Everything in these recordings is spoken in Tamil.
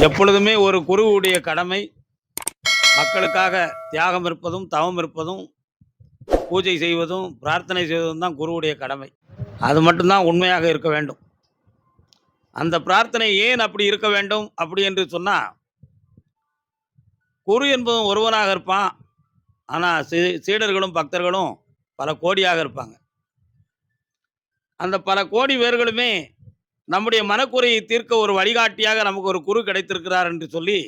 எப்பொழுதுமே ஒரு குருவுடைய கடமை மக்களுக்காக தியாகம் இருப்பதும் தவம் இருப்பதும் பூஜை செய்வதும் பிரார்த்தனை செய்வதும் தான் குருவுடைய கடமை. அது மட்டும்தான் உண்மையாக இருக்க வேண்டும். அந்த பிரார்த்தனை ஏன் அப்படி இருக்க வேண்டும்? அப்படி என்று சொன்னால் குரு என்பதும் ஒருவனாக இருப்பான். ஆனால் சீ சீடர்களும் பக்தர்களும் பல கோடியாக இருப்பாங்க. அந்த பல கோடி பேர்களுமே நம்முடைய மனக்குறையை தீர்க்க ஒரு வழிகாட்டியாக நமக்கு ஒரு குரு கிடைத்திருக்கிறார் என்று சொல்லி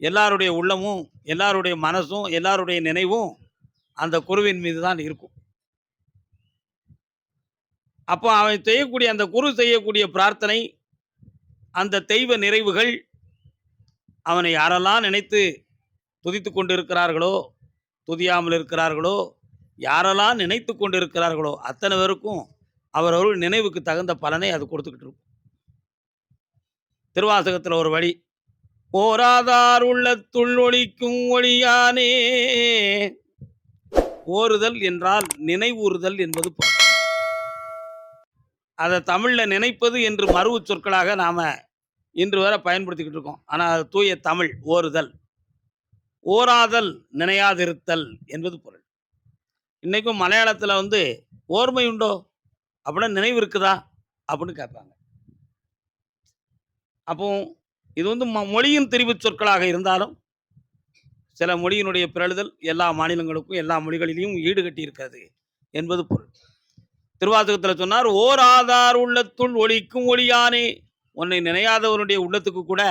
எல்லாருடைய உள்ளமும் எல்லாருடைய மனசும் எல்லாருடைய நினைவும் அந்த குருவின் மீது தான் இருக்கும். அப்போ அவன் செய்யக்கூடிய அந்த குரு செய்யக்கூடிய பிரார்த்தனை அந்த தெய்வ நிறைவுகள் அவனை யாரெல்லாம் நினைத்து துதித்து கொண்டு இருக்கிறார்களோ துதியாமல் இருக்கிறார்களோ யாரெல்லாம் நினைத்து கொண்டு இருக்கிறார்களோ அத்தனை பேருக்கும் அவரவர்கள் நினைவுக்கு தகுந்த பலனை அது கொடுத்துக்கிட்டு இருக்கும். திருவாசகத்தில் ஒரு வழி போராதார் உள்ளத்துள் ஒழிக்கும் ஒளியானே ஓறுதல் என்றால் நினைவூறுதல் என்பது பொருள். அதை தமிழில் நினைப்பது என்று மறுவு சொற்களாக நாம் இன்று வரை பயன்படுத்திக்கிட்டு இருக்கோம். ஆனால் அது தூய தமிழ் ஓறுதல். ஓராதல் நினையாதிருத்தல் என்பது பொருள். இன்றைக்கும் மலையாளத்தில் வந்து ஓர்மை உண்டோ? அப்படின்னா நினைவு இருக்குதா? அப்படின்னு கேட்பாங்க. அப்போ இது வந்து ம- மொழியின் தெரிவு சொற்களாக இருந்தாலும் சில மொழியினுடைய பிறழுதல் எல்லா மாநிலங்களுக்கும் எல்லா மொழிகளிலையும் ஈடுகட்டி இருக்கிறது என்பது பொருள். திருவாசகத்தில் சொன்னார் ஓர் ஆதார் உள்ளத்துள் ஒளிக்கும் ஒளியானே உன்னை நினையாதவனுடைய உள்ளத்துக்கு கூட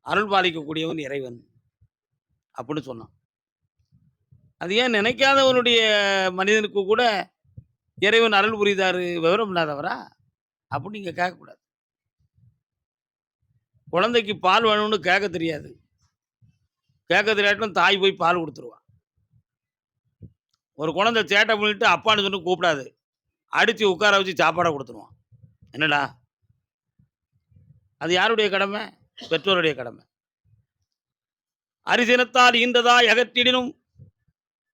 அருள் பாலிக்கக்கூடியவன் இறைவன். அப்படின்னு சொன்னான். அது ஏன் நினைக்காதவனுடைய மனிதனுக்கு கூட இறைவன் அருள் புரிதாரு விவரம் இல்லாதவரா? அப்படின்னு நீங்கள் கேட்கக்கூடாது. குழந்தைக்கு பால் வேணும்னு கேட்க தெரியாது. கேட்க தெரியாட்டும் தாய் போய் பால் கொடுத்துருவான் ஒரு குழந்தை சேட்டை பண்ணிட்டு அப்பான்னு சொல்லி கூப்பிடாது. அடித்து உட்கார வச்சு சாப்பாடை கொடுத்துருவான். என்னடா? அது யாருடைய கடமை? பெற்றோருடைய கடமை. அரிசினத்தால் ஈன்றதாய் அகற்றிடினும்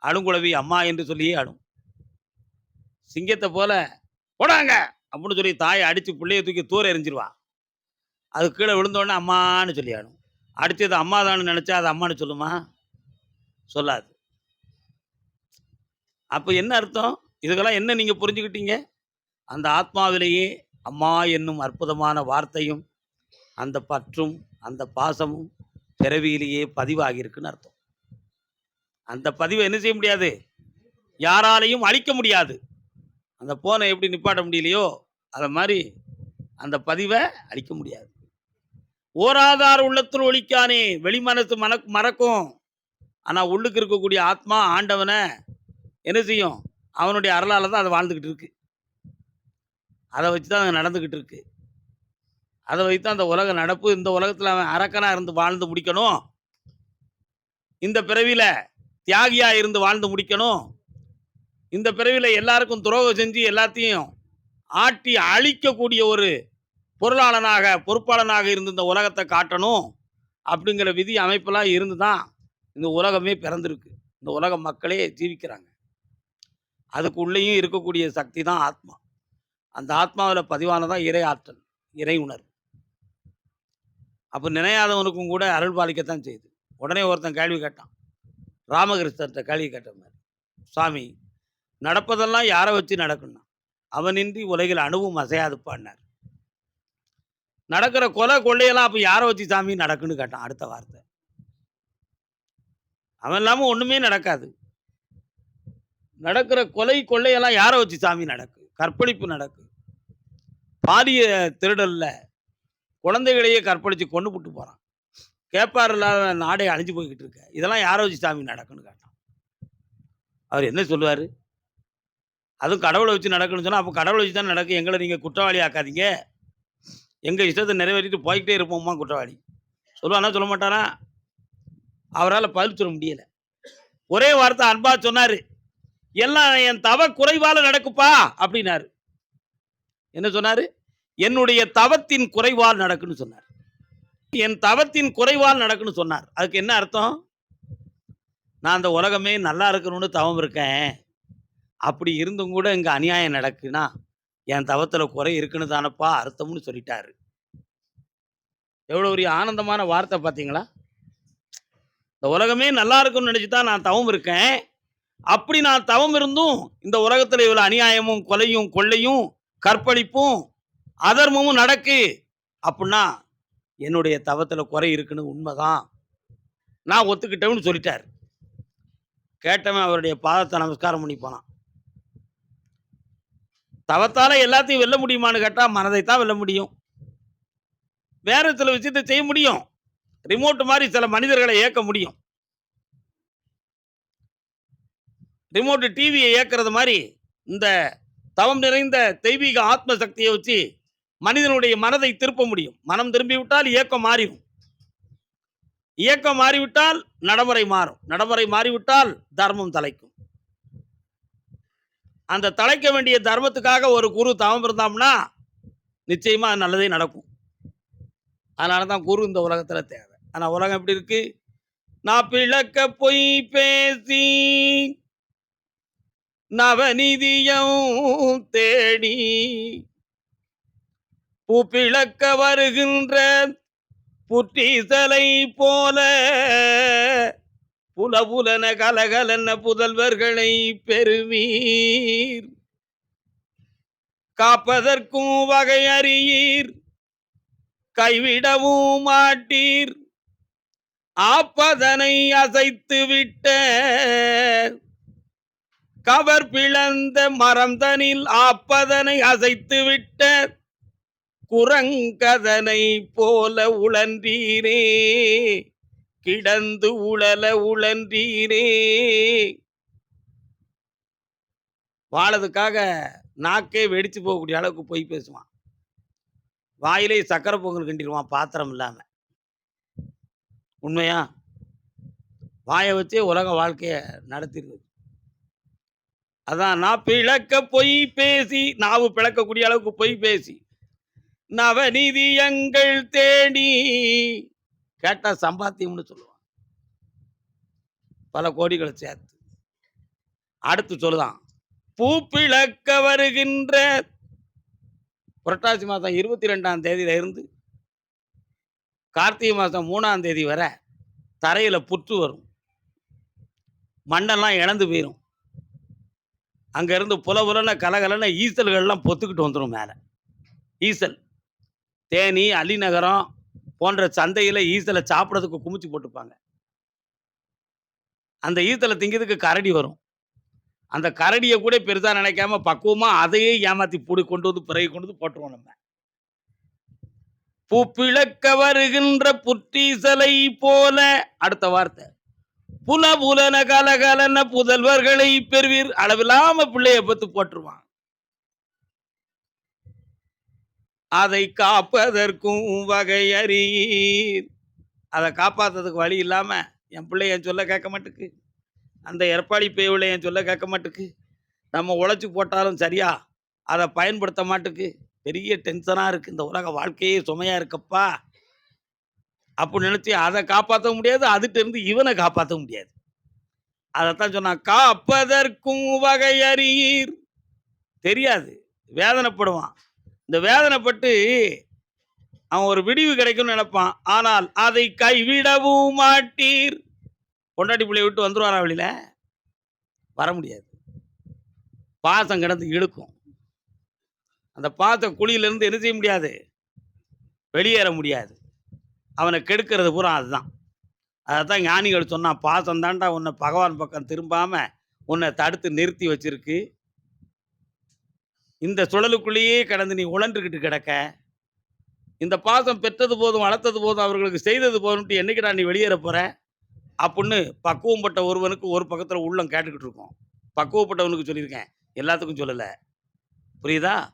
அழுங்குழவி அம்மா என்று சொல்லியே ஆடும். சிங்கத்தை போல போடாங்க! அப்படின்னு சொல்லி தாயை அடித்து பிள்ளைய தூக்கி தூர எறிஞ்சிருவா. அது கீழே விழுந்தோடனே அம்மான்னு சொல்லி அடுத்தது அடித்தது அம்மா தான்னு நினச்சா அது அம்மான்னு சொல்லுமா? சொல்லாது. அப்போ என்ன அர்த்தம்? இதுக்கெல்லாம் என்ன நீங்கள் புரிஞ்சுக்கிட்டீங்க? அந்த ஆத்மாவிலேயே அம்மா என்னும் அற்புதமான வார்த்தையும் அந்த பற்றும் அந்த பாசமும் பிறவியிலேயே பதிவாகியிருக்குன்னு அர்த்தம். அந்த பதிவை என்ன செய்ய முடியாது? யாராலையும் அழிக்க முடியாது. அந்த போனை எப்படி நிப்பாட்ட முடியலையோ அதை மாதிரி அந்த பதிவை அழிக்க முடியாது. ஓராதார் உள்ளத்தில் ஒழிக்கானே வெளிமனசு மன மறக்கும். ஆனால் உள்ளுக்கு இருக்கக்கூடிய ஆத்மா ஆண்டவனை என்ன செய்யும்? அவனுடைய அருளால் தான் அதை வாழ்ந்துக்கிட்டு இருக்கு. அதை வச்சு தான் அது நடந்துக்கிட்டு இருக்கு. அதை வைத்து அந்த உலக நடப்பு இந்த உலகத்தில் அவன் அரக்கனாக இருந்து வாழ்ந்து முடிக்கணும். இந்த பிறவியில் தியாகியாக இருந்து வாழ்ந்து முடிக்கணும். இந்த பிறவியில் எல்லாருக்கும் துரோகம் செஞ்சு எல்லாத்தையும் ஆட்டி அழிக்கக்கூடிய ஒரு பொருளாளனாக பொறுப்பாளனாக இருந்து இந்த உலகத்தை காட்டணும் அப்படிங்கிற விதி அமைப்பெல்லாம் இருந்து தான் இந்த உலகமே பிறந்திருக்கு. இந்த உலக மக்களே ஜீவிக்கிறாங்க. அதுக்கு உள்ளேயும் இருக்கக்கூடிய சக்தி தான் ஆத்மா. அந்த ஆத்மாவில் பதிவானதான் இறை ஆற்றல் இறை உணர்வு. அப்போ நினையாதவனுக்கும் கூட அருள் பாலிக்கத்தான் செய்யுது. உடனே ஒருத்தன் கேள்வி கேட்டான். ராமகிருஷ்ணர்கிட்ட கேள்வி கேட்ட மாதிரி சுவாமி நடப்பதெல்லாம் யாரை வச்சு நடக்கணும் அவனின்றி உலகில் அணுவும் அசையாதுப்பான்னார் நடக்கிற கொலை கொள்ளையெல்லாம் அப்போ யாரை வச்சு சாமி நடக்குன்னு கேட்டான் அடுத்த வார்த்தை. அவன் இல்லாமல் ஒன்றுமே நடக்காது. நடக்கிற கொலை கொள்ளையெல்லாம் யாரை வச்சு சாமி நடக்கு? கற்பழிப்பு நடக்கு. பாலிய திருடல்ல குழந்தைகளையே கற்பழித்து கொண்டு போட்டு போகிறான் கேப்பார் இல்லாத நாடே அழிஞ்சு போய்கிட்டு இருக்க. இதெல்லாம் யாரை வச்சு சாமி நடக்குன்னு கேட்டான். அவர் என்ன சொல்லுவார்? அதுவும் கடவுளை வச்சு நடக்குன்னு சொன்னால் அப்போ கடவுளை வச்சு தான் நடக்கும் எங்களை நீங்கள் குற்றவாளி ஆக்காதீங்க. எங்கள் இஷ்டத்தை நிறைவேற்றிட்டு போய்கிட்டே இருப்போம்மா குற்றவாளி. சொல்லுவானா சொல்ல மாட்டானா? அவரால் பதில் சொல்ல முடியலை. ஒரே வார்த்தை அன்பா சொன்னார். எல்லாம் என் தவ குறைவால் நடக்குப்பா அப்படின்னாரு. என்ன சொன்னாரு? என்னுடைய தவத்தின் குறைவால் நடக்குன்னு சொன்னார். என் தவத்தின் குறைவால் நடக்குன்னு சொன்னார். அதுக்கு என்ன அர்த்தம்? நான் அந்த உலகமே நல்லா இருக்கணும்னு தவம் இருக்கேன். அப்படி இருந்தும் கூட இங்கே அநியாயம் நடக்குன்னா என் தவத்தில் குறை இருக்குன்னு தானப்பா அர்த்தம்னு சொல்லிட்டாரு. எவ்வளோ ஒரு ஆனந்தமான வார்த்தை பார்த்தீங்களா இந்த உலகமே நல்லா இருக்கும்னு நினச்சி தான் நான் தவம் இருக்கேன். அப்படி நான் தவம் இருந்தும் இந்த உலகத்தில் இவ்வளோ அநியாயமும் கொலையும் கொள்ளையும் கற்பழிப்பும் அதர்மமும் நடக்கு. அப்படின்னா என்னுடைய தவத்தில் குறை இருக்குன்னு உண்மைதான். நான் ஒத்துக்கிட்டேன்னு சொல்லிட்டார். கேட்டவன் அவருடைய பாதத்தை நமஸ்காரம் பண்ணி போனான். தவத்தால எல்லாத்தையும் வெல்ல முடியுமான்னு கேட்டால் மனதை தான் வெல்ல முடியும். வேற சில விஷயத்தை செய்ய முடியும். ரிமோட் மாதிரி சில மனிதர்களை இயக்க முடியும். ரிமோட் டிவியை இயக்குறது மாதிரி இந்த தவம் நிறைந்த தெய்வீக ஆத்ம சக்தியை வச்சு மனிதனுடைய மனதை திருப்ப முடியும். மனம் திரும்பிவிட்டால் இயக்கம் மாறிடும் இயக்கம் மாறிவிட்டால் நடைமுறை மாறும். நடைமுறை மாறிவிட்டால் தர்மம் தலைக்கும். அந்த தலைக்க வேண்டிய தர்மத்துக்காக ஒரு குரு தவம் இருந்தாம்னா நிச்சயமா அது நல்லதே நடக்கும். அதனால தான் குரு இந்த உலகத்துல தேவை. ஆனா உலகம் எப்படி இருக்கு? நான் பிளக்க பொய் பேசி நவநிதியம் தேடி பூ வருகின்ற புற்றீசலை போல புல புலன கலகலன புதல்வர்களை பெறுவீர். காப்பதற்கும் வகை அறியீர். கைவிடவும் மாட்டீர். ஆப்பதனை அசைத்து விட்ட கவர் பிளந்த மரம்தனில் ஆப்பதனை அசைத்து விட்ட குரங்கதனை போல உழன்றீரே. கிடந்து உழல உழன்றீரே. வாழதுக்காக நாக்கே வெடிச்சு போகக்கூடிய அளவுக்கு போய் பேசுவான். வாயிலே சக்கரை பொங்கல் கிண்டிடுவான் பாத்திரம் இல்லாம. உண்மையா? வாயை வச்சே உலக வாழ்க்கையை நடத்திடுது அதான் நான் பிளக்க பொய் பேசி நாவு பிளக்கக்கூடிய அளவுக்கு பொய் பேசி நவநிதியங்கள் தேடி கேட்டால் சம்பாத்தியம்னு சொல்லுவான். பல கோடிகளை சேர்த்து. அடுத்து சொல்லுதான். பூ பிளக்க வருகின்ற புரட்டாசி மாதம் இருபத்தி ரெண்டாம் தேதியில இருந்து கார்த்திகை மாதம் மூணாம் தேதி வரை தரையில் புற்று வரும். மண்ணெல்லாம் இழந்து போயிடும் அங்கேருந்து புல புலன கலகலன ஈசல்கள்லாம் பொத்துக்கிட்டு வந்துடும் மேலே. ஈசல் தேனி அலிநகரம் போன்ற சந்தையில ஈசலை சாப்பிடறதுக்கு குமிச்சு போட்டுப்பாங்க. அந்த ஈசலை திங்கிறதுக்கு கரடி வரும். அந்த கரடியை கூட பெருசா நினைக்காம பக்குவமா அதையே ஏமாத்தி பூடி கொண்டு வந்து பிறகு கொண்டு வந்து போட்டுருவோம் நம்ம. பூப்பிழக்க வருகின்ற புற்றீசலை போல அடுத்த வார்த்தை. புல புலன கலகலன புதல்வர்களை பெறுவீர். அளவில்லாம பிள்ளைய பத்து போட்டுருவான். அதை காப்பதற்கும் வகை அறியீர். அதை காப்பாத்துறதுக்கு வழி இல்லாம என் பிள்ளை என் சொல்ல கேட்க மாட்டுக்கு. அந்த எற்பாடி பேவுல என் சொல்ல கேட்க மாட்டுக்கு. நம்ம உழைச்சி போட்டாலும் சரியா? அதை பயன்படுத்த மாட்டுக்கு. பெரிய டென்ஷனாக இருக்குது இந்த உலக வாழ்க்கையே சுமையாக இருக்கப்பா. அப்படி நினச்சி அதை காப்பாற்ற முடியாது. அதுட்ட இவனை காப்பாற்ற முடியாது. அதைத்தான் சொன்னான் காப்பதற்கும் வகை அறியீர். தெரியாது. வேதனைப்படுவான். இந்த வேதனைப்பட்டு அவன் ஒரு விடிவு கிடைக்கும்னு நினைப்பான். ஆனால் அதை கைவிடவும் மாட்டீர். பொண்டாட்டி பிள்ளைய விட்டு வந்துருவாரா வழியில வர முடியாது. பாசம் கிடந்து இழுக்கும். அந்த பாச குழியிலிருந்து என்ன செய்ய முடியாது? வெளியேற முடியாது. அவனை கெடுக்கிறது பூரா அதுதான். அதைத்தான் ஞானிகள் சொன்னான் பாசம் தாண்டா உன்னை பகவான் பக்கம் திரும்பாம உன்னை தடுத்து நிறுத்தி வச்சிருக்கு. இந்த சுழலுக்குள்ளேயே கடந்து நீ உழன்றுக்கிட்டு கிடக்க. இந்த பாசம் பெற்றது போதும் வளர்த்தது போதும் அவர்களுக்கு செய்தது போதும்ட்டு என்னைக்குடா நீ வெளியேற போற? அப்படின்னு பக்குவப்பட்ட ஒருவனுக்கு ஒரு பக்கத்தில் உள்ளம் கேட்டுக்கிட்டு இருக்கோம். பக்குவப்பட்டவனுக்கு சொல்லியிருக்கேன். எல்லாத்துக்கும் சொல்லலை. புரியுதா?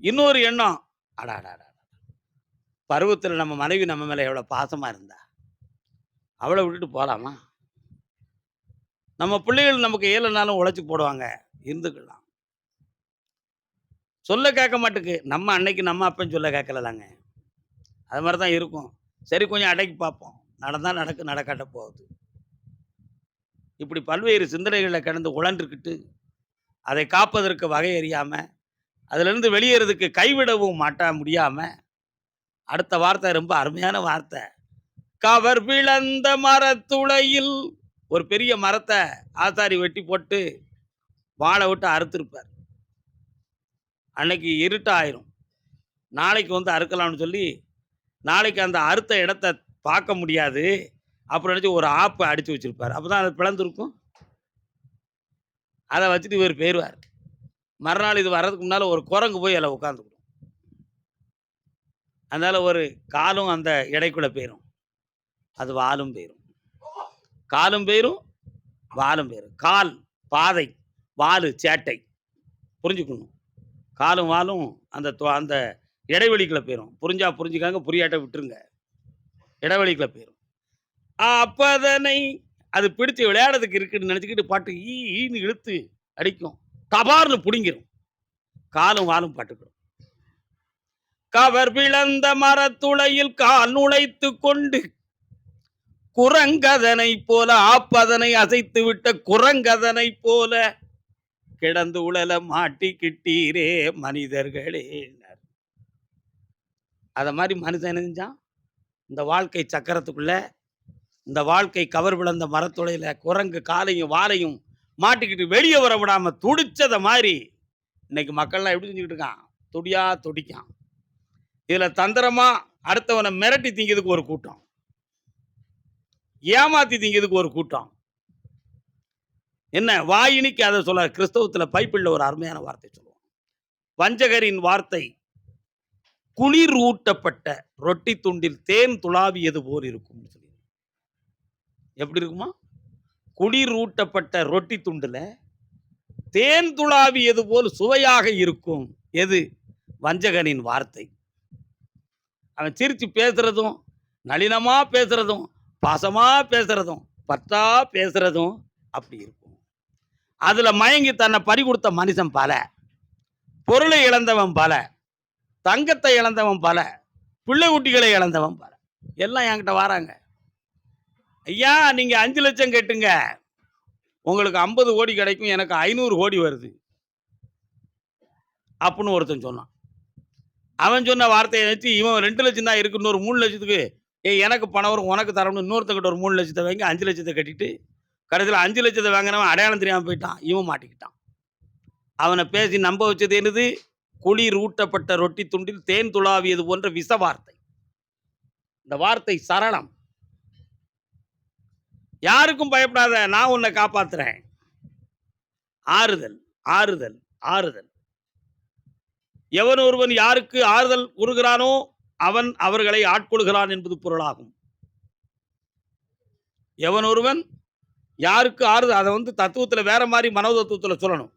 இன்னொரு எண்ணம். அடா அடா பருவத்தில் நம்ம மனைவி நம்ம மேலே எவ்வளோ பாசமாக இருந்தா? அவளை விட்டுட்டு போகலாமா நம்ம பிள்ளைகள் நமக்கு ஏழுனாலும் உழைச்சி போடுவாங்க. இருந்துக்கலாம். சொல்ல கேட்க மாட்டுக்கு. நம்ம அன்னைக்கு நம்ம அப்பன் சொல்ல கேட்கலாங்க அது மாதிரி தான் இருக்கும். சரி கொஞ்சம் அடக்கி பார்ப்போம். நடந்தால் நடக்கு நடக்காட்ட போகுது. இப்படி பல்வேறு சிந்தனைகளை கடந்து உழன்றுக்கிட்டு அதை காப்பதற்கு வகை அறியாமல் அதிலிருந்து வெளியேறதுக்கு கைவிடவும் மாட்ட முடியாமல் அடுத்த வார்த்தை ரொம்ப அருமையான வார்த்தை. கவர் விளந்த மரத்துளையில் ஒரு பெரிய மரத்தை ஆசாரி வெட்டி போட்டு வாழை விட்டு அறுத்திருப்பார். அன்னைக்கு இருட்டாயிரும். நாளைக்கு வந்து அறுக்கலாம்னு சொல்லி நாளைக்கு அந்த அறுத்த இடத்த பார்க்க முடியாது அப்புறம் நினச்சி ஒரு ஆப்பை அடித்து வச்சிருப்பார். அப்போ தான் அது பிளந்துருக்கும். அதை வச்சுட்டு இவர் போயிடுவார் மறுநாள் இது வர்றதுக்கு முன்னால் ஒரு குரங்கு போய் அதில் உட்காந்துக்கணும் அதனால் ஒரு காலும் அந்த இடைக்குள்ளே போயிடும் அது வாலும் போயிடும் காலும் போயிடும் வாலும் போயிடும் கால் பாதை வாலு சேட்டை. புரிஞ்சுக்கணும். காலும் வாலும் அந்த அந்த இடைவெளிக்குள்ள போயிடும் புரிஞ்சா புரிஞ்சுக்காங்க புரியாட்ட விட்டுருங்க. இடைவெளிக்குள்ள போயிடும் அப்பதனை அது பிடித்து விளையாடுறதுக்கு இருக்குன்னு நினச்சிக்கிட்டு பாட்டு ஈ ஈன்னு இழுத்து அடிக்கும். டபார்னு பிடுங்கிடும் காலும் வாலும் பாட்டுக்கிடும் கவர் பிளந்த மரத்துளையில் கால் நுழைத்து கொண்டு குரங்கதனை போல ஆப்பதனை அசைத்து விட்ட குரங்கதனை போல கிடந்து உழல மாட்டிக்கிட்டீரே மனிதர்களே அதை மாதிரி மனுஷன் என்ன செஞ்சான் இந்த வாழ்க்கை சக்கரத்துக்குள்ள இந்த வாழ்க்கை கவர் விழுந்த மரத்துளையில குரங்கு காலையும் வாலையும் மாட்டிக்கிட்டு வெளியே வர விடாம துடிச்சதை மாதிரி இன்னைக்கு மக்கள்லாம் எப்படி செஞ்சுக்கிட்டு இருக்கான்? துடியா துடிக்கான். இதுல தந்திரமா அடுத்தவனை மிரட்டி திங்கிறதுக்கு ஒரு கூட்டம். ஏமாத்தி திங்கிறதுக்கு ஒரு கூட்டம். என்ன? வாயினிக்கு அதை சொல்ல கிறிஸ்தவத்தில் பைப்பிள்ள ஒரு அருமையான வார்த்தை சொல்லுவோம் வஞ்சகரின் வார்த்தை குளிர் ஊட்டப்பட்ட ரொட்டி துண்டில் தேன் துளாவியது போல் இருக்கும் சொல்லி எப்படி இருக்குமா? குளிர் ஊட்டப்பட்ட ரொட்டி துண்டில் தேன் துளாவியது போல் சுவையாக இருக்கும். எது? வஞ்சகனின் வார்த்தை. அவன் சிரித்து பேசுறதும் நளினமாக பேசுறதும் பாசமாக பேசுறதும் பத்தா பேசுறதும் அப்படி இருக்கும். அதுல மயங்கி தன்னை பறி கொடுத்த மனுஷன் பல. பொருளை இழந்தவன் பல. தங்கத்தை இழந்தவன் பல. பிள்ளை குட்டிகளை இழந்தவன் பல. எல்லாம் என்கிட்ட வராங்க. ஐயா நீங்க அஞ்சு லட்சம் கட்டுங்க. உங்களுக்கு ஐம்பது கோடி கிடைக்கும் எனக்கு ஐநூறு கோடி வருது. அப்படின்னு ஒருத்தன் சொன்னான். அவன் சொன்ன வார்த்தையை வச்சு இவன் ரெண்டு லட்சம் தான் இருக்கு இன்னொரு மூணு லட்சத்துக்கு ஏ எனக்கு பணம் வரும் உனக்கு தரணும் இன்னொருத்தங்கிட்ட ஒரு மூணு லட்சத்தை வாங்கி அஞ்சு லட்சத்தை கட்டிட்டு கடைசியில் அஞ்சு லட்சத்தை வாங்கினவன் அடையாளம் தெரியாமல் போயிட்டான். இவன் மாட்டிக்கிட்டான். அவனை பேசி நம்ப வச்சது என்னது? குளிர் ஊட்டப்பட்ட ரொட்டி துண்டில் தேன் துளாவியது போன்ற விஷ வார்த்தை. இந்த வார்த்தை சரளம் யாருக்கும் பயப்படாத நான் உன்னை காப்பாத்துறேன். ஆறுதல் ஆறுதல் ஆறுதல். எவன் ஒருவன் யாருக்கு ஆறுதல் கூறுகிறானோ அவன் அவர்களை ஆட்கொள்கிறான் என்பது பொருளாகும். எவன் ஒருவன் யாருக்கு ஆறுதல் அதை வந்து தத்துவத்துல வேற மாதிரி மனோதத்துவத்துல சொல்லணும்.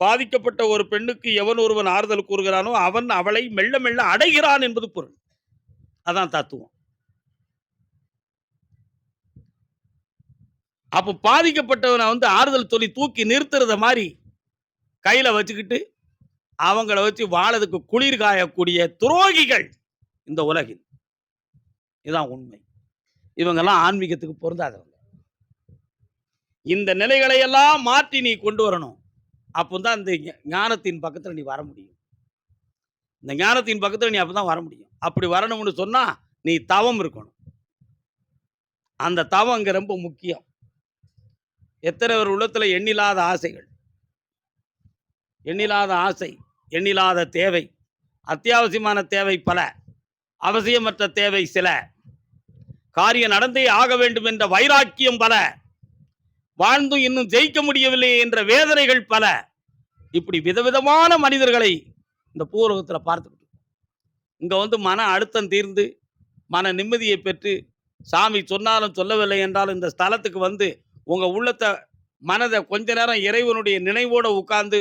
பாதிக்கப்பட்ட ஒரு பெண்ணுக்கு எவன் ஒருவன் ஆறுதல் கூறுகிறானோ அவன் அவளை மெல்ல மெல்ல அடைகிறான் என்பது பொருள். அதான் தத்துவம். அப்போ பாதிக்கப்பட்டவனை வந்து ஆறுதல் சொல்லி தூக்கி நிறுத்துறத மாதிரி கையில வச்சுக்கிட்டு அவங்கள வச்சு வாழதுக்கு குளிர் காயக்கூடிய துரோகிகள் இந்த உலகில். இதுதான் உண்மை. இவங்கெல்லாம் ஆன்மீகத்துக்கு பொருந்தாதவங்க. இந்த நிலைகளை எல்லாம் மாற்றி நீ கொண்டு வரணும். அப்போ தான் அந்த ஞானத்தின் பக்கத்தில் நீ வர முடியும். இந்த ஞானத்தின் பக்கத்தில் நீ அப்பதான் வர முடியும். அப்படி வரணும்னு சொன்னா நீ தவம் இருக்கணும். அந்த தவம் இங்கே ரொம்ப முக்கியம். எத்தனை ஒரு உள்ளத்துல எண்ணில்லாத ஆசைகள். எண்ணில்லாத ஆசை எண்ணில்லாத தேவை. அத்தியாவசியமான தேவை பல. அவசியமற்ற தேவை சில. காரியம் நடந்தே ஆக வேண்டும் என்ற வைராக்கியம் பல. வாழ்ந்தும் இன்னும் ஜெயிக்க முடியவில்லை என்ற வேதனைகள் பல. இப்படி விதவிதமான மனிதர்களை இந்த பூர்வகத்தில் பார்த்துக்கிட்டு இங்கே வந்து மன அழுத்தம் தீர்ந்து மன நிம்மதியை பெற்று சாமி சொன்னாலும் சொல்லவில்லை என்றாலும் இந்த ஸ்தலத்துக்கு வந்து உங்கள் உள்ளத்தை மனதை கொஞ்ச நேரம் இறைவனுடைய நினைவோடு உட்கார்ந்து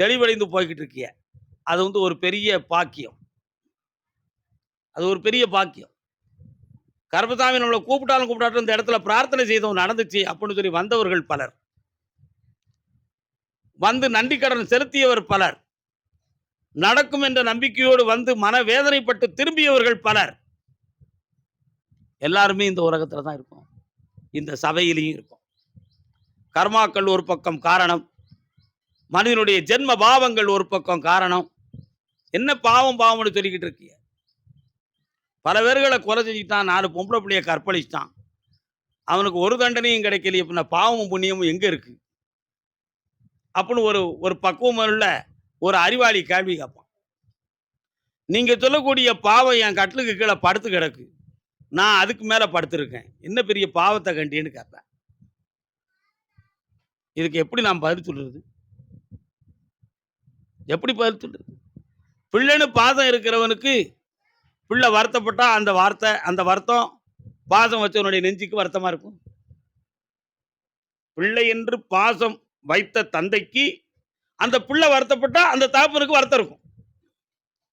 தெளிவடைந்து போய்கிட்டு இருக்கிய. அது வந்து ஒரு பெரிய பாக்கியம். அது ஒரு பெரிய பாக்கியம். கருப்பசாமி நம்மளை கூப்பிட்டாலும் கூப்பிட்டாட்டும் இந்த இடத்துல பிரார்த்தனை செய்தவன் நடந்துச்சு அப்படின்னு சொல்லி வந்தவர்கள் பலர். வந்து நன்றிக்கடன் செலுத்தியவர் பலர். நடக்கும் என்ற நம்பிக்கையோடு வந்து மனவேதனைப்பட்டு திரும்பியவர்கள் பலர். எல்லாருமே இந்த உலகத்தில் தான் இருக்கும். இந்த சபையிலையும் இருக்கும். கர்மாக்கள் ஒரு பக்கம் காரணம். மனிதனுடைய ஜென்ம பாவங்கள் ஒரு பக்கம் காரணம். என்ன பாவம் பாவம்னு சொல்லிக்கிட்டு இருக்கீங்க பல பேர்களை கொலை செஞ்சுட்டான் நாலு பொம்பளை பிள்ளைய கற்பழிச்சிட்டான். அவனுக்கு ஒரு தண்டனையும் கிடைக்கலையே அப்படின்னா பாவமும் புண்ணியமும் எங்கே இருக்கு? அப்படின்னு ஒரு ஒரு பக்குவம் உள்ள ஒரு அறிவாளி கேள்வி கேட்பான். நீங்கள் சொல்லக்கூடிய பாவம் என் கட்டிலுக்கு கீழே படுத்து கிடக்கு. நான் அதுக்கு மேலே படுத்திருக்கேன். என்ன பெரிய பாவத்தை கண்டின்னு கேட்பேன். இதுக்கு எப்படி நான் பதில் சொல்றது? எப்படி பதில் சொல்றது? பிள்ளைன்னு பாதம் இருக்கிறவனுக்கு பிள்ளை வருத்தப்பட்டால் அந்த வார்த்தை அந்த வருத்தம் பாசம் வச்சவனுடைய நெஞ்சுக்கு வருத்தமாக இருக்கும். பிள்ளை என்று பாசம் வைத்த தந்தைக்கு அந்த பிள்ளை வருத்தப்பட்டால் அந்த தகப்பனுக்கு வருத்தம் இருக்கும்.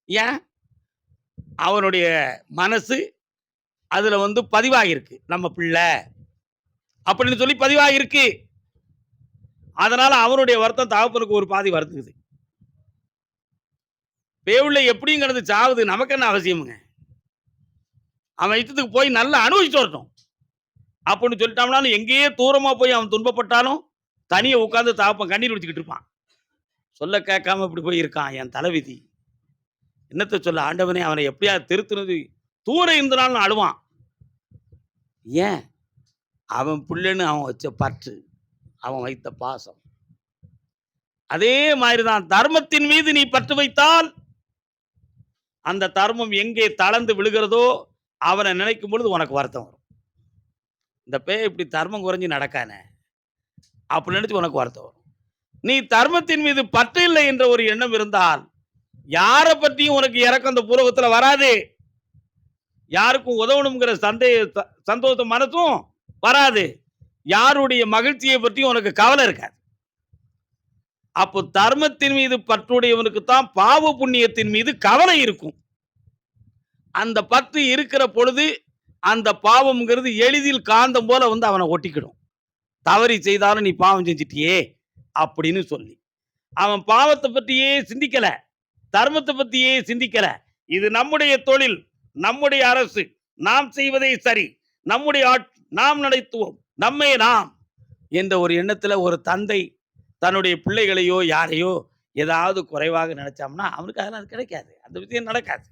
ஏன்? அவனுடைய மனசு அதில் வந்து பதிவாகிருக்கு நம்ம பிள்ளை அப்படின்னு சொல்லி பதிவாகிருக்கு அதனால் அவனுடைய வருத்தம் தகப்பனுக்கு ஒரு பாதி வருத்துக்குது. பேவுள்ள எப்படியும் கிடந்து சாவுது நமக்கு என்ன அவசியமுங்க? அவன் இஷ்டத்துக்கு போய் நல்லா அனுபவிச்சு வரட்டும். அப்படின்னு சொல்லிட்டாம்னாலும் எங்கேயே தூரமாக போய் அவன் துன்பப்பட்டாலும் தனியை உட்காந்து தாப்பம் கண்ணீர் வச்சுக்கிட்டு இருப்பான். சொல்ல கேட்காம இப்படி போய் இருக்கான் என் தலைவிதி. என்னத்தை சொல்ல ஆண்டவனே அவனை எப்படியா திருத்துனது. தூரம் இருந்தனாலும் அழுவான். ஏன்? அவன் பிள்ளைன்னு அவன் வச்ச பற்று அவன் வைத்த பாசம். அதே மாதிரிதான் தர்மத்தின் மீது நீ பற்று வைத்தால் அந்த தர்மம் எங்கே தளர்ந்து விழுகிறதோ அவனை நினைக்கும் பொழுது உனக்கு வருத்தம் வரும். இந்த பே இப்படி தர்மம் குறைஞ்சி நடக்கானே? அப்படி நினைச்சு உனக்கு வருத்தம் வரும். நீ தர்மத்தின் மீது பற்று இல்லை என்ற ஒரு எண்ணம் இருந்தால் யாரை பற்றியும் உனக்கு இறக்கம் அந்த பூர்வத்துல வராது. யாருக்கும் உதவணுங்கிற சந்தேக ச- சந்தோஷ மனசும் வராது. யாருடைய மகிழ்ச்சியை பற்றியும் உனக்கு கவலை இருக்காது. அப்போ தர்மத்தின் மீது பற்றுடையவனுக்கு தான் பாவ புண்ணியத்தின் மீது கவலை இருக்கும். அந்த பத்து இருக்கிற பொழுது அந்த பாவம்ங்கிறது எளிதில் காந்தம் போல வந்து அவனை ஒட்டிக்கிடும். தவறி செய்தாலும் நீ பாவம் செஞ்சிட்டியே அப்படின்னு சொல்லி. அவன் பாவத்தை பற்றியே சிந்திக்கல. தர்மத்தை பற்றியே சிந்திக்கல. இது நம்முடைய தொழில் நம்முடைய அரசு. நாம் செய்வதே சரி. நம்முடைய ஆட்- நாம் நடத்துவோம். நம்மை நாம் என்ற ஒரு எண்ணத்தில் ஒரு தந்தை தன்னுடைய பிள்ளைகளையோ யாரையோ ஏதாவது குறைவாக நினைச்சாம்னா அவனுக்கு அதெல்லாம் அது கிடைக்காது. அந்த விஷயம் நடக்காது.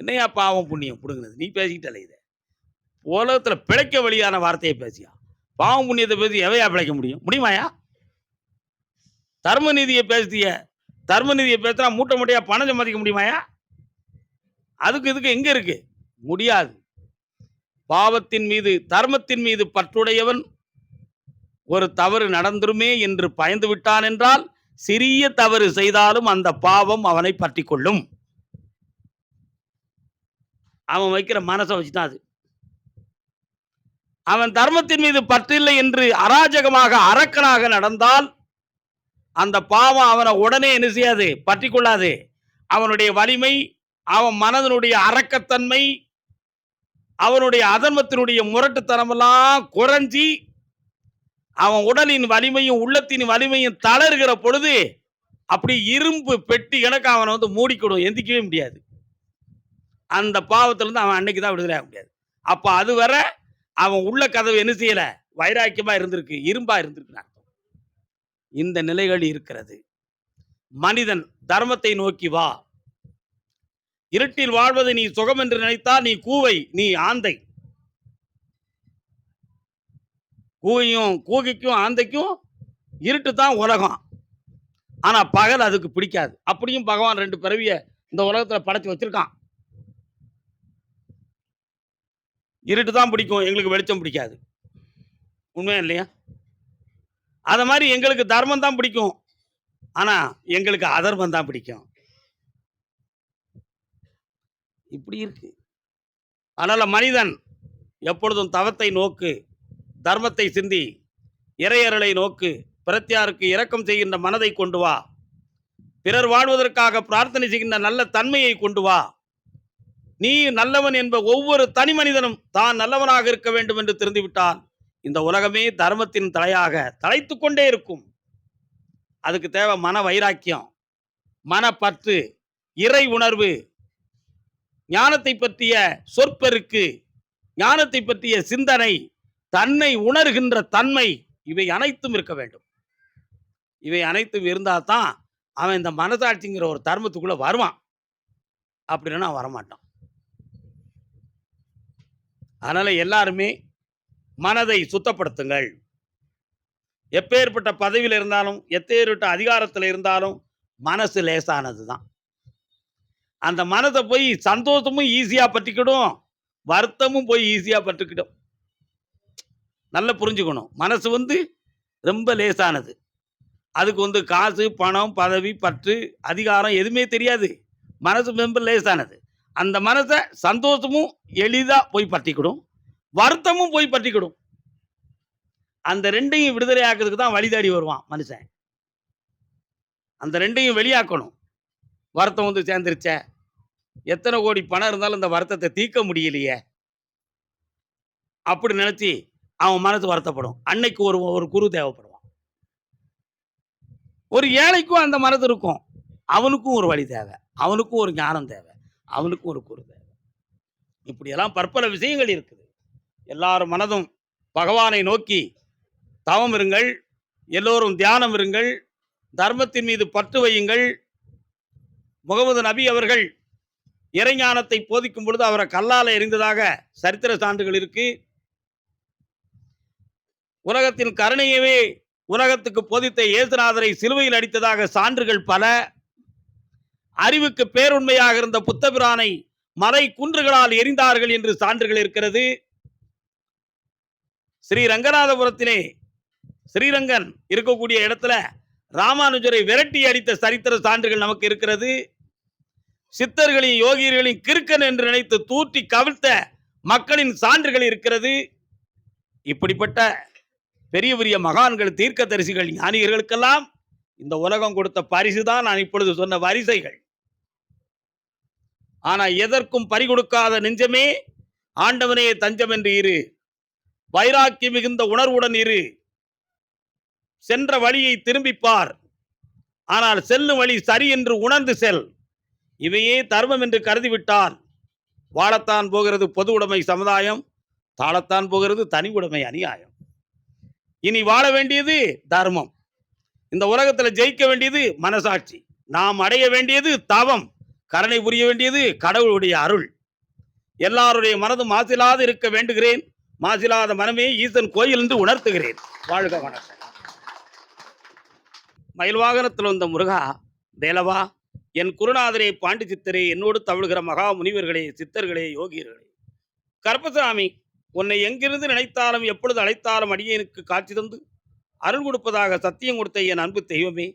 என்னையா பாவம் புண்ணியம் பிடுங்கினது? நீ பேசிக்கிட்டல இதை. உலகத்துல பிழைக்க வழியான வார்த்தையை பேசியா? பாவம் புண்ணியத்தை பேசி எவையா பிழைக்க முடியும்? முடியுமாயா? தர்ம நீதியை பேசிய தர்ம நீதியை பேசினா மூட்டை மூட்டையா பணம் சம்பாதிக்க முடியுமாயா? அதுக்கு இதுக்கு எங்க இருக்கு? முடியாது. பாவத்தின் மீது தர்மத்தின் மீது பற்றுடையவன் ஒரு தவறு நடந்துருமே என்று பயந்து விட்டான் என்றால் சிறிய தவறு செய்தாலும் அந்த பாவம் அவனை பற்றி கொள்ளும் அவன் வைக்கிற மனசை வச்சுதான் அது. அவன் தர்மத்தின் மீது பற்றில்லை என்று அராஜகமாக அரக்கனாக நடந்தால் அந்த பாவம் அவனை உடனே என்ன செய்யாது? பற்றி கொள்ளாது அவனுடைய வலிமை அவன் மனதனுடைய அரக்கத்தன்மை அவனுடைய அதர்மத்தினுடைய முரட்டுத்தனமெல்லாம் குறைஞ்சி அவன் உடலின் வலிமையும் உள்ளத்தின் வலிமையும் தளர்கிற பொழுது அப்படி இரும்பு பெட்டி கணக்கு அவனை வந்து மூடிக்கிடும் எந்திக்கவே முடியாது. அந்த பாவத்திலேருந்து அவன் அன்னைக்கு தான் விடுதலை ஆக முடியாது. அப்போ அது வரை அவன் உள்ள கதவு என்ன செய்யல? வைராக்கியமா இருந்திருக்கு இரும்பா இருந்திருக்கு அர்த்தம். இந்த நிலைகள் இருக்கிறது. மனிதன் தர்மத்தை நோக்கி வா. இருட்டில் வாழ்வது நீ சுகம் என்று நினைத்தால் நீ கூவை நீ ஆந்தை. கூவையும் கூகைக்கும் ஆந்தைக்கும் இருட்டு தான் உலகம். ஆனா பகல் அதுக்கு பிடிக்காது. அப்படியும் பகவான் ரெண்டு பிறவிய இந்த உலகத்துல படைச்சி வச்சிருக்கான். இருட்டு தான் பிடிக்கும் எங்களுக்கு வெளிச்சம் பிடிக்காது. உண்மையா இல்லையா? அதை மாதிரி எங்களுக்கு தர்மம் தான் பிடிக்கும். ஆனால் எங்களுக்கு அதர்மம் தான் பிடிக்கும். இப்படி இருக்கு. அதனால் மனிதன் எப்பொழுதும் தவத்தை நோக்கு தர்மத்தை சிந்தி இறையருளை நோக்கு பிரத்தியாருக்கு இரக்கம் செய்கின்ற மனதை கொண்டு வா. பிறர் வாழ்வதற்காக பிரார்த்தனை செய்கின்ற நல்ல தன்மையை கொண்டு வா. நீ நல்லவன் என்ப ஒவ்வொரு தனி மனிதனும் தான் நல்லவனாக இருக்க வேண்டும் என்று தெரிந்துவிட்டால் இந்த உலகமே தர்மத்தின் தலையாக தலைத்து கொண்டே இருக்கும். அதுக்கு தேவை மன வைராக்கியம் மனப்பற்று இறை உணர்வு ஞானத்தை பற்றிய சொற்பெருக்கு ஞானத்தை பற்றிய சிந்தனை தன்னை உணர்கின்ற தன்மை இவை அனைத்தும் இருக்க வேண்டும். இவை அனைத்தும் இருந்தால் தான் அவன் இந்த மனசாட்சிங்கிற ஒரு தர்மத்துக்குள்ளே வருவான். அப்படின்னா அவன் வரமாட்டான். அதனால் எல்லாருமே மனதை சுத்தப்படுத்துங்கள். எப்பேற்பட்ட பதவியில் இருந்தாலும் எப்பேற்பட்ட அதிகாரத்தில் இருந்தாலும் மனசு லேசானது தான் அந்த மனதை போய் சந்தோஷமும் ஈஸியாக பற்றிக்கிடும் வருத்தமும் போய் ஈஸியாக பட்டுக்கிடும் நல்லா புரிஞ்சுக்கணும். மனசு வந்து ரொம்ப லேசானது. அதுக்கு வந்து காசு பணம் பதவி பற்று அதிகாரம் எதுவுமே தெரியாது. மனசு ரொம்ப லேசானது. அந்த மனசை சந்தோஷமும் எளிதாக போய் பற்றிக்கிடும் வருத்தமும் போய் பற்றிக்கிடும் அந்த ரெண்டையும் விடுதலை ஆக்கிறதுக்கு தான் வழி தேடி வருவான் மனுஷன். அந்த ரெண்டையும் வெளியாக்கணும். வருத்தம் வந்து சேர்ந்துருச்ச. எத்தனை கோடி பணம் இருந்தாலும் இந்த வருத்தத்தை தீர்க்க முடியலையே. அப்படி நினைச்சி அவன் மனசு வருத்தப்படும். அன்னைக்கு ஒரு ஒரு குரு தேவைப்படுவான். ஒரு ஏழைக்கும் அந்த மனது இருக்கும். அவனுக்கும் ஒரு வழி தேவை. அவனுக்கும் ஒரு ஞானம் தேவை. அவனுக்கும் ஒரு குரு தேவை. இப்படியெல்லாம் பற்பல விஷயங்கள் இருக்குது. எல்லாரும் மனதும் பகவானை நோக்கி தவம் இருங்கள் எல்லோரும் தியானம் இருங்கள் தர்மத்தின் மீது பற்று வையுங்கள். முகமது நபி அவர்கள் இறைஞானத்தை போதிக்கும் பொழுது அவரை கல்லால் எறிந்ததாக சரித்திர சான்றுகள் இருக்கு. உலகத்தின் கருணையவே உலகத்துக்கு போதித்த இயேசுநாதரை சிலுவையில் அடித்ததாக சான்றுகள் பல. அறிவுக்கு பேருண்மையாக இருந்த புத்தபிரானை மலை குன்றுகளால் எரிந்தார்கள் என்று சான்றுகள் இருக்கிறது. ஸ்ரீ ரங்கநாதபுரத்திலே ஸ்ரீரங்கன் இருக்கக்கூடிய இடத்துல ராமானுஜரை விரட்டி அடித்த சரித்திர சான்றுகள் நமக்கு இருக்கிறது. சித்தர்களையும் யோகியர்களின் கிறுக்கன் என்று நினைத்து தூற்றி கவிழ்த்த மக்களின் சான்றுகள் இருக்கிறது. இப்படிப்பட்ட பெரிய பெரிய மகான்கள் தீர்க்கதரிசிகள் ஞானிகளுக்கெல்லாம் இந்த உலகம் கொடுத்த பரிசு தான் நான் இப்பொழுது சொன்ன வரிசைகள். ஆனா எதற்கும் பறிகொடுக்காத நெஞ்சமே ஆண்டவனே தஞ்சம் என்று இரு. வைராக்கி மிகுந்த உணர்வுடன் இரு. சென்ற வழியை திரும்பிப்பார் ஆனால் செல்லும் வழி சரி என்று உணர்ந்து செல். இவையே தர்மம் என்று கருதிவிட்டால். வாழத்தான் போகிறது பொது உடைமை சமுதாயம். தாழத்தான் போகிறது தனி உடைமை அநியாயம். இனி வாழ வேண்டியது தர்மம். இந்த உலகத்தில் ஜெயிக்க வேண்டியது மனசாட்சி. நாம் அடைய வேண்டியது தவம். கருணை புரிய வேண்டியது கடவுளுடைய அருள். எல்லாருடைய மனதும் மாசிலாது இருக்க வேண்டுகிறேன். மாசிலாத மனமே ஈசன் கோயில் என்று உணர்த்துகிறேன். வாழ்க வணக்கம். மயில் வாகனத்தில் வந்த முருகா தேலவா என் குருநாதரே பாண்டி சித்தரே என்னோடு தவழுகிற மகா முனிவர்களே சித்தர்களே யோகியர்களே. கருப்பசாமி உன்னை எங்கிருந்து நினைத்தாலும் எப்பொழுது அழைத்தாலும் அடியேனுக்கு காட்சி தந்து அருள் கொடுப்பதாக சத்தியம் கொடுத்த என் அன்பு தெய்வமே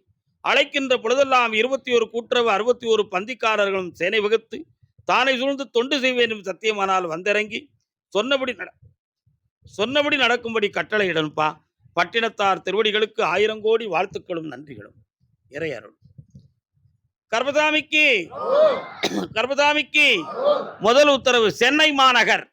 அழைக்கின்ற பொழுதெல்லாம் இருபத்தி ஒரு கூட்டுறவு அறுபத்தி ஒரு பந்திக்காரர்களும் சேனை வகுத்து தானை சூழ்ந்து தொண்டு செய்வேனும் சத்தியமானால் வந்திறங்கி சொன்னபடி நட சொன்னபடி நடக்கும்படி கட்டளையிடனுப்பா பட்டினத்தார் திருவடிகளுக்கு ஆயிரம் கோடி வாழ்த்துக்களும் நன்றிகளும். இறையருள். கர்பதாமிக்கு கர்பதாமிக்கு முதல் உத்தரவு சென்னை மாநகர்.